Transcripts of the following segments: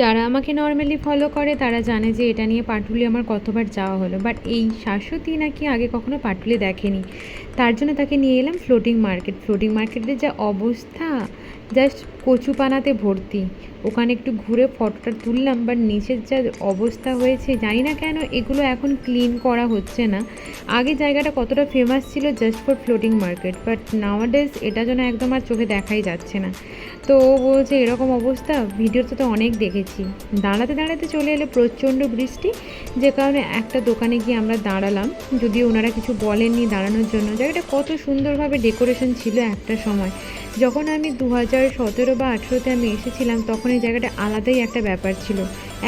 যারা আমাকে normally follow করে, তারা জানে যে এটা নিয়ে পাটুলি আমার কতবার যাওয়া হলো। বাট এই শাশ্বতী নাকি আগে কখনো পাটুলি দেখেনি। তার জন্য তাকে নিয়ে এলাম ফ্লোটিং মার্কেট ফ্লোটিং মার্কেটের যা অবস্থা জাস্ট কচুপানাতে ভর্তি। ওখানে একটু ঘুরে ফটোটা তুললাম বাট নিচের যা অবস্থা হয়েছে, জানি না কেন এগুলো এখন ক্লিন করা হচ্ছে না। আগে জায়গাটা কতটা ফেমাস ছিল just for floating market but nowadays এটা যেন একদম আর চোখে দেখাই যাচ্ছে না। তো ও বলছে, এরকম অবস্থা? ভিডিওতে তো অনেক দেখেছি। দাঁড়াতে দাঁড়াতে চলে এলো প্রচণ্ড বৃষ্টি, যে কারণে একটা দোকানে গিয়ে আমরা দাঁড়ালাম। যদিও ওনারা কিছু বলেননি দাঁড়ানোর জন্য জায়গাটা কত সুন্দরভাবে ডেকোরেশন ছিল একটা সময়। যখন আমি দু হাজার সতেরো বা আঠেরোতে আমি এসেছিলাম, তখন এই জায়গাটা আলাদাই একটা ব্যাপার ছিল।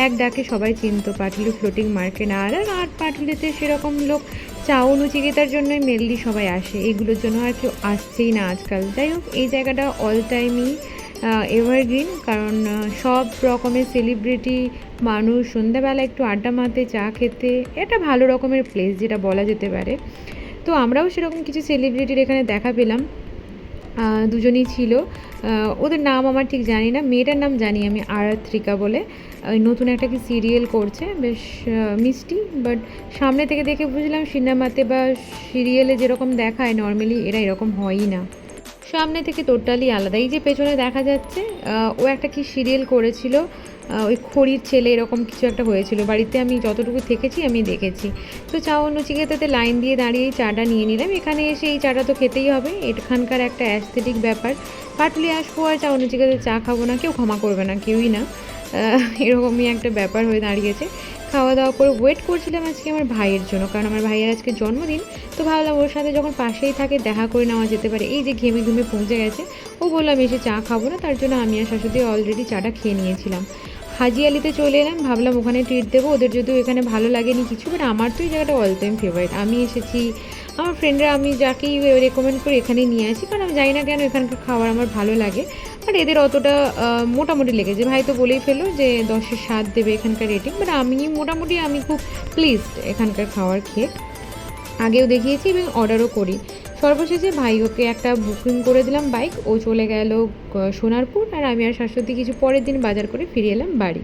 এক ডাকে সবাই চিনতো, পাটুলি ফ্লোটিং মার্কেট আর আর পাটুলিতে সেরকম লোক চাও নচিকেতার জন্যই মেনলি সবাই আসে। এগুলোর জন্য আর কেউ আসছেই না আজকাল। যাই হোক, এই জায়গাটা অল টাইমই এভারগ্রিন কারণ সব রকমের সেলিব্রিটি মানুষ সন্ধ্যাবেলা একটু আড্ডা মারতে, চা খেতে, এটা ভালো রকমের প্লেস যেটা বলা যেতে পারে। তো আমরাও সেরকম কিছু সেলিব্রিটির এখানে দেখা পেলাম। দুজনই ছিল। ওদের নাম আমার ঠিক জানি না। মেয়েটার নাম জানি আমি, আরাত্রিকা বলে। ওই নতুন একটা কি সিরিয়াল করছে। বেশ মিষ্টি বাট সামনে থেকে দেখে বুঝলাম সিনেমাতে বা সিরিয়ালে যেরকম দেখায় নর্মালি এরা এরকম হয়ই না। সামনে থেকে টোটালি আলাদা। এই যে পেছনে দেখা যাচ্ছে ও একটা কি সিরিয়াল করেছিল ওই খড়ির ছেলে, এরকম কিছু একটা হয়েছিল। বাড়িতে আমি যতটুকু থেকেছি, আমি দেখেছি। তো চা অন্য চিকেতাতে লাইন দিয়ে দাঁড়িয়ে চাটা নিয়ে নিলাম। এখানে এসে এই চাটা তো খেতেই হবে। এখানকার একটা অ্যাস্থেটিক ব্যাপার। পাটুলি আসব আর চা অন্য চিকেতে চা খাব না, কেউ ক্ষমা করবে না, কেউই না। এরকমই একটা ব্যাপার হয়ে দাঁড়িয়েছে। খাওয়া দাওয়া করে ওয়েট করছিলাম আজকে আমার ভাইয়ের জন্য, কারণ আমার ভাইয়ের আজকে জন্মদিন, তো ভাবলাম ওর সাথে যখন পাশেই থাকে দেখা করে নেওয়া যেতে পারে। এই যে ঘেমে ঘেমে পৌঁছে গেছে, ও বললাম এসে চা খাব না, তার জন্য আমি আর শাশুড়ি অলরেডি চাটা খেয়ে নিয়েছিলাম। হাজি আলিতে চলে এলাম, ভাবলাম ওখানে ট্রিট দেবো, ওদের যদিও এখানে ভালো লাগেনি কিছু বাট আমার তো এই জায়গাটা অল টাইম ফেভারিট আমি এসেছি, আমার ফ্রেন্ডরা আমি যাকেই রেকমেন্ড করি এখানেই নিয়ে আসি, কারণ আমি জানি না কেন এখানকার খাবার আমার ভালো লাগে। বাট এদের অতটা মোটামুটি লেগেছে। ভাই তো বলেই ফেলো যে দশের স্বাদ দেবে এখানকার রেটিং বাট আমি মোটামুটি আমি খুব প্লিজড এখানকার খাওয়ার খেয়ে। আগেও দেখিয়েছি এবং অর্ডারও করি। সর্বশেষে ভাই ওকে একটা বুকিং করে দিলাম বাইক ও চলে গেল সোনারপুর, আর আমি আর শাশ্বতী কিছু পরের দিন বাজার করে ফিরে এলাম বাড়ি।